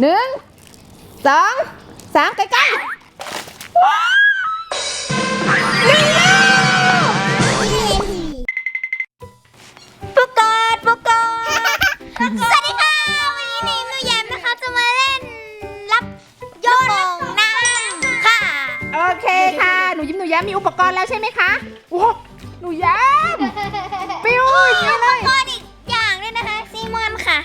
หนึ่งสองสามใกล้ๆว้หนึ่งแล้วปุกโกดปุกโดสวัสดีค่ะ วันนี้หนิมหนูแย้มนะคะ จะมาเล่นลับยดงน้ำค่ะ โอเคค่ะ หนูยิ้มหนูแย้มมีอุปกรณ์แล้วใช่ไหมคะว้าวหนูแย้มปิ้วอย่างนี้อุปกรณ์อีกอย่างด้วยนะคะซีมอนค่ะ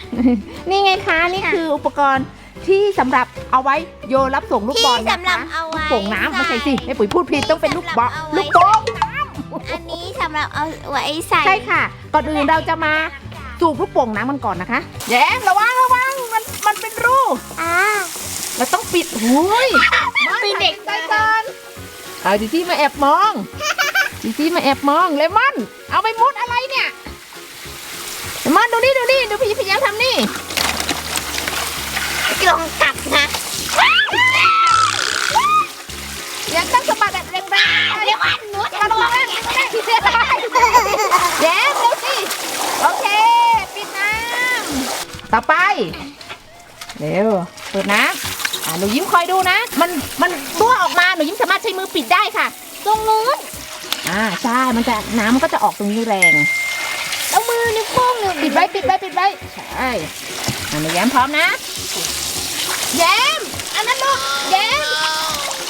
นี่ไงคะ นี่คืออุปกรณ์ ที่สำหรับเอาไว้โยรับส่งลูกบอลที่นะสำหรัคะบเอาไว้โป่งน้ำไม่ใช่สิแม่ปุ๋ยพูดผิดต้องเป็นลูกบอลลูกโป่งอันนี้สำหรับเอาไว้ใส่ใช่ค่ะ ก่อนอื่นเราจะมาสูบลูกโป่งน้ำมันก่อนนะคะแย้มระวังระวังมันมันเป็นรูอ่าเราต้องปิดหูยมีเป็นเด็กใส่ก่นเอาจีจี้มาแอบมองจีจี้มาแอบมองเลมอนเอาไปมุดอะไรเนี่ยเลมอนดูนี่ดูนี่ดูพี่พยายามทำนี่ ลงตับนะยังต้องสะบัดแบบแรงๆเดี๋ยววันหนูจะลงแล้วเดี๋ยวเร็วสิโอเค ปิดน้ำต่อไป เร็วเปิดนะอ่าหนูยิ้มคอยดูนะ มันมันรั่วออกมาหนูยิ้มสามารถใช้มือปิดได้ค่ะ ตรงนู้นอ่าใช่มันจะน้ำมันก็จะออกตรงนี้แรงแล้วมือนิ้วโป้งหนึ่งปิดไว้ปิดไว้ปิดไว้ใช่หนูแย้มพร้อมนะ แยมอันนั้นลูกแยม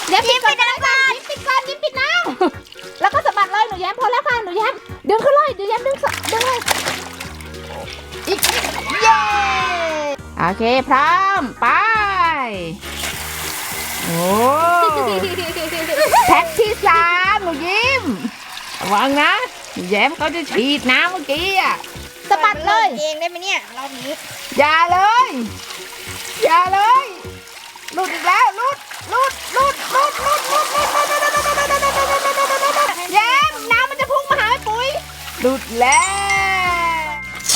แยมปิดก่อนแล้วกัยิ้มปิดก่อนยิ้มปิดน้ำแล้วก็สะบัดเลยหนูแยมพอแล้วค่ะหนูแยมดึงขึ้นเลยหนูแย้มดึงสะดึงเลยอีกเย้มโอเคพร้อมไปโอ้แพ็คที่สามหนูยิ้มระวังนะแย้มเขาจะฉีดน้ำเมื่อกี้อะสะบัดเลยเองได้ไหมเนี่ยรอบนี้อย่าเลย อย่าเลย หลุดอีกแล้วหลุดหลุดหลุดหลุดหลุดหลุดหลุดหลุดหลุดหลุดหลุดหลุดหลุดหลุดหลุดหลุดหลุดรุดรุดรุดรุดพุ่งดรุดปุ๋ยดลุดแล้ว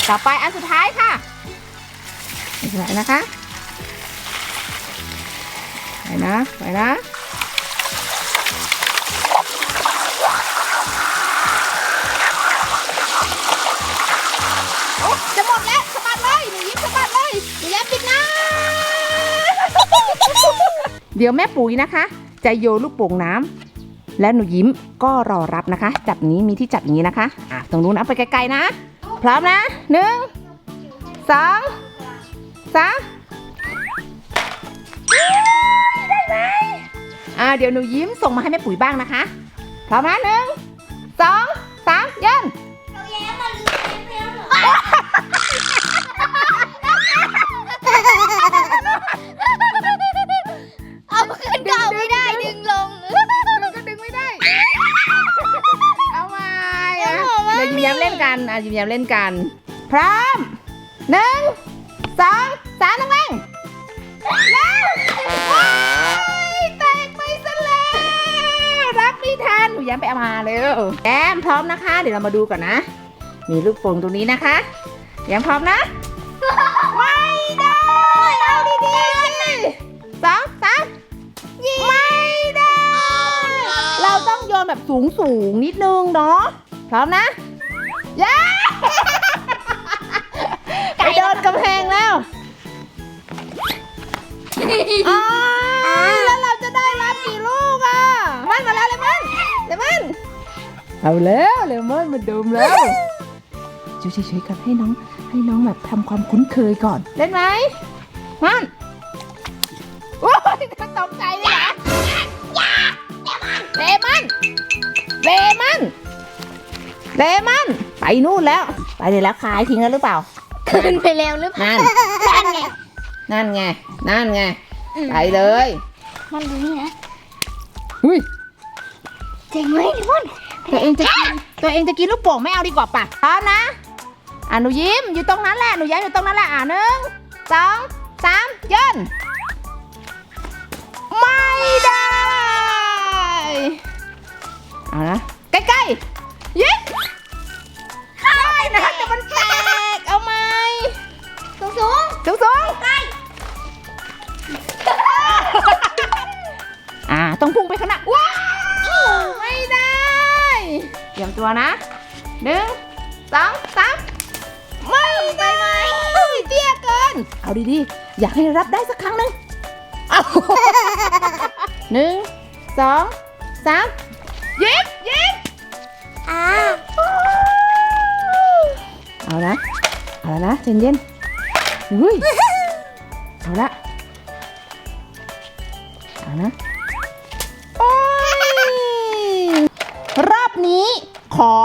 ต่อไปอันสุดท้ายค่ะไหนนะคะไหนนะไหนนะจะหมดแล้วสะบัดเลยหนูยิ้มสะบัด เดี๋ยวแม่ปุ๋ยนะคะ จะโยลูกโป่งน้ำและหนูยิ้มก็รอรับนะคะ จับนี้มีที่จับอย่างนี้นะคะอะตรงนู้นเอาไปไกลๆนะ พร้อมนะหนึ่งสองสามได้ไหมอ่าเดี๋ยวหนูยิ้มส่งมาให้แม่ปุ๋ยบ้างนะคะ พร้อมนะหนึ่งสองสามยัน อะยิ้มแย้มเล่นกัน พร้อมหนึ่งสองสามแรงๆแล้วว้ายแตกไปซะแล้วรับไม่ทันหนูแย้มไปเอามาเร็วแย้มพร้อมนะคะ เดี๋ยวเรามาดูก่อนนะ มีลูกโป่งตรงนี้นะคะแย้มพร้อมนะไม่ได้เอาดีๆสองสามไม่ได้ เราต้องโยนแบบสูงสูงๆนิดนึงเนาะพร้อมนะ ย้าไปโดนกำแพงแล้วอ้าวแล้วเราจะได้รับกี่ลูกอะมันมาแล้วเลมอนเลมอนเอาแล้วเลมอนมาดมแล้วจูเฉยๆกันให้น้องให้น้องแบบทำความคุ้นเคยก่อน เล่นไหมมันโอ้ยตกใจเลยเหรอเลมอนเลมอนเลมอนไป นู่นแล้ว ไปเลยแล้วคายทิ้งแล้วหรือเปล่าขึ้นไปแล้วหรือเปล่า นั่น นั่นไง นั่นไง นั่นไงไปเลย มันดูนี่นะอุ้ย เจ๋งไหมทุกคนตัวเองจะกิน ตัวเองจะกินลูกโป่งไม่เอาดีกว่าป่ะพร้อมนะอะหนูยิ้มอยู่ตรงนั้นแหละ หนูยิ้มอยู่ตรงนั้นแหละอะหนึ่งสองสามย่นไม่ได้ เอานะใกล้ๆ ตรียมตัวนะหนึ่งสองสามไม่ได้เตี้ยเกิน เอาดีๆ อยากให้รับได้สักครั้งหนึ่งเอาหนึ่งสองสามยิ้มยิ้มอ่าเอาละเอาละนะเย็นเย็นๆอุ้ยเอาละเอานะ ขอ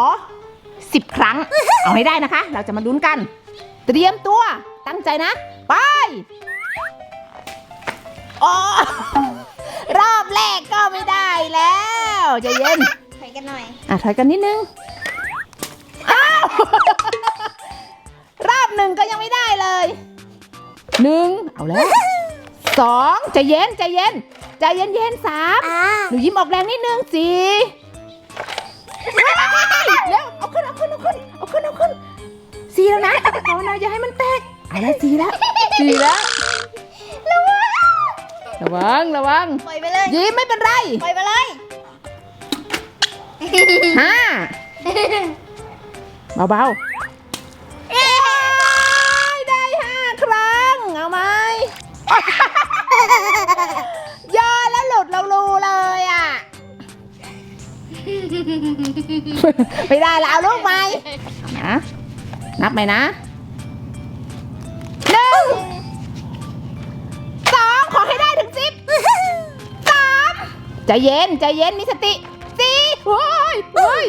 สิบครั้ง เอาให้ได้นะคะ เราจะมาลุ้นกัน เตรียมตัวตั้งใจนะ ไปโอ้รอบแรกก็ไม่ได้แล้วใจเย็นถอยกันหน่อย อะถอยกันนิดนึง อ้าว รอบหนึ่งก็ยังไม่ได้เลยหนึ่งเอาแล้วสองใจเย็นใจเย็นใจเย็นเย็นสามอ่าหนูยิ้มออกแรงนิดนึงสี่ เร็วเอาขึ้นเอาขึ้นเอาขึ้นเอาขึ้นเอาขึ้นสี่แล้วนะภาวนาอย่าให้มันแตกเอาละสี่แล้วสี่แล้วระวังระวังปล่อยไปเลยยิ้มไม่เป็นไรปล่อยไปเลยห้าเบาๆ ไม่ได้แล้วเอาลูกไหมนะนับไหมนะหนึ่งสองขอให้ได้ถึงสิบสามใจเย็นใจเย็นมีสติสี่โอ้ยโอ้ย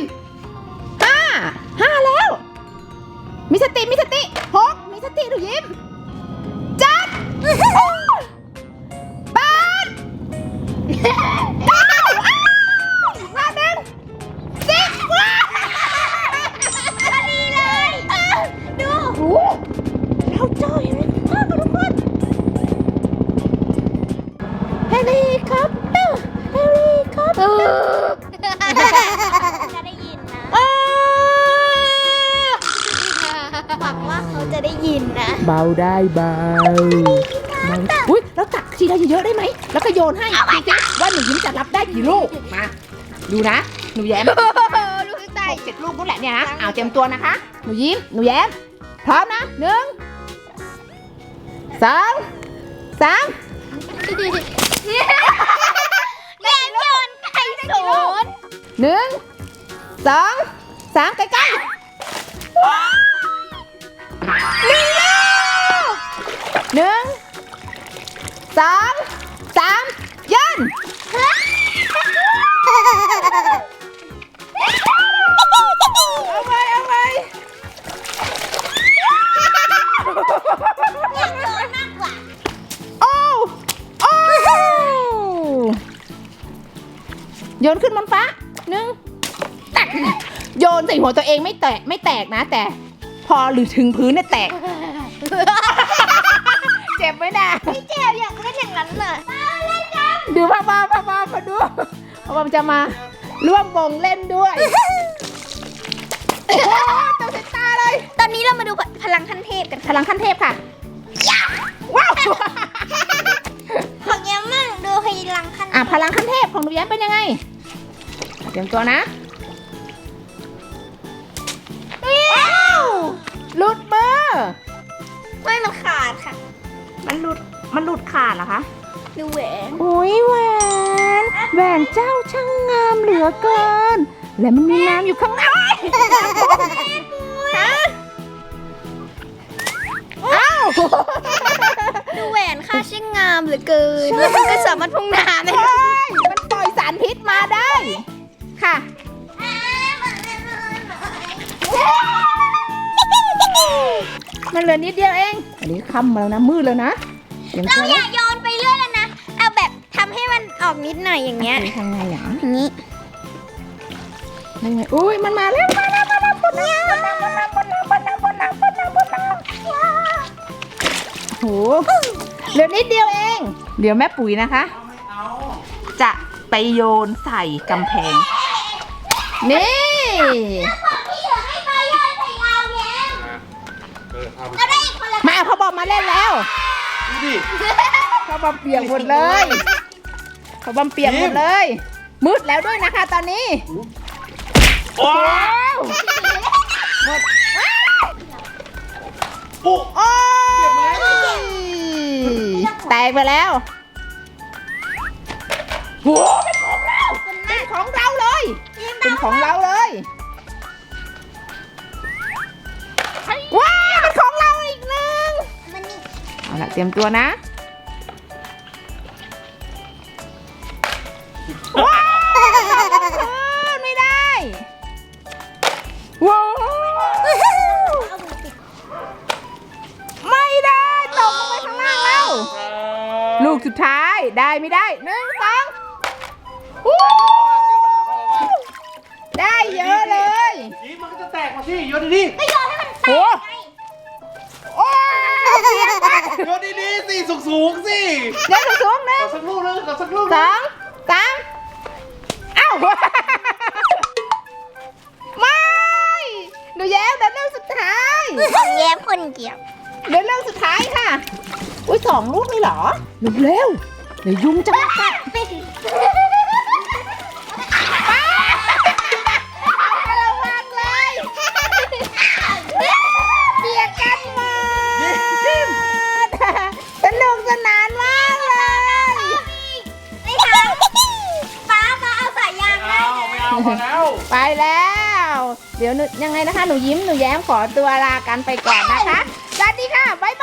ห้าห้าแล้ว มีสติมีสติหกมีสติดูยิ้มเจ็ด หวังว่าเขาจะได้ยินนะ เบาได้เบาอุ้ยแล้วตักทีละเยอะๆได้ไหม แล้วก็โยนให้ดูสิว่าหนูยิ้มจะรับได้กี่ลูก มา ดูนะ หนูแย้มลูกหกเจ็ดลูกนู่นแหละเนี่ยนะ เอาเตรียมตัวนะคะ หนูยิ้ม หนูแย้ม พร้อมนะหนึ่งสองสามแม่โยนไก่ศูนย์หนึ่งสองสามใกล้ๆ หนึ่งสองสามยันเอาไปเอาไปอยากโยนมากกว่าโอ้โอ้โยนขึ้นบนฟ้าหนึ่งตักโยนใส่หัวตัวเองไม่แตกไม่แตกนะ แต่ พอหรือถึงพื้นเนี่ยแตกเจ็บไหมนะพี่เจมอยากเล่นอย่างนั้นน่ะเล่นกันดูพ่อพ่อพ่อพ่อมาดูพ่อพ่อจะมาร่วมวงเล่นด้วยโอ้โหตัวเต็มตาเลย ตอนนี้เรามาดูพลังขั้นเทพกันพลังขั้นเทพค่ะว้าวของยังมั่งดูพลังขั้นอะพลังขั้นเทพของหนูแย้มเป็นยังไงเตรียมตัวนะ มันหลุด มันหลุดขาดเหรอคะ ดูแหวนโอ้ยแหวน แหวนเจ้าช่างงามเหลือเกิน และมันมีน้ำอยู่ข้างในฮะอ้าวดูแหวนค่ะช่างงามเหลือเกินใช่แล้วมันก็สามารถพองน้ำได้เฮ้ยมันปล่อยสารพิษมาได้ ค่ะ มันเหลือนิดเดียวเอง อันนี้ค่ำมาแล้วนะมืดแล้วนะเตรียมเราตัวอนะย่าโยนไปเรื่อยแล้วนะ เอาแบบทำให้มันออกนิดหน่อยอย่างเงี้ย ทางไงอะอย่างนี้ไม่ไงอุ้ยมันมาแล้วมาแล้วมาแล้วบนน้ำบนน้ำบนน้ำบนน้ำบนน้ำบนน้ำบนน้ำบนน้ำโหเหลือนิดเดียวเอง เดี๋ยวแม่ปุ๋ยนะคะ จะไปโยนใส่กำแพง นี่ เออเอา เราได้อีกคนละ มาเขาบอกมาเล่นแล้วดูดิ เขาบอมเปียกหมดเลย เขาบอมเปียกหมดเลย มืดแล้วด้วยนะคะตอนนี้โอ้ว้าวหมดโอ้โอ้ยกไปแล้วโหเป็นของเราเป็นของเราเลย เป็นของเราเลย เอาละเตรียมตัวนะว้าวไม่ได้ว้าวเอามือปิดไม่ได้ตกลงไปข้างล่างแล้วลูกสุดท้ายได้ไม่ได้หนึ่งสองวู้ได้เยอะเลยสีมันก็จะแตกมาสิโยนดีไม่ยอมให้มันแตโอ้กไงโอ้เสียงมากๆ โยนดีๆสิสูงสูงๆสิเดี๋ยวสูงๆหนึ่ขงอสักลูกนึงขอสักลูกสนึองงสามเอ้าไม่หนูแย้มเดินเรื่องสุดท้ายของแย้มคนเดียวเดินเรื่องสุดท้ายค่ะ อุ้ยสองลูกเลยเหรอเร็วๆเดี๋ยวยุงจะมากัด เดี๋ยวหนูยังไงนะคะ หนูยิ้ม หนูแย้มขอตัวลากันไปก่อนนะคะ สวัสดีค่ะ บ๊ายบาย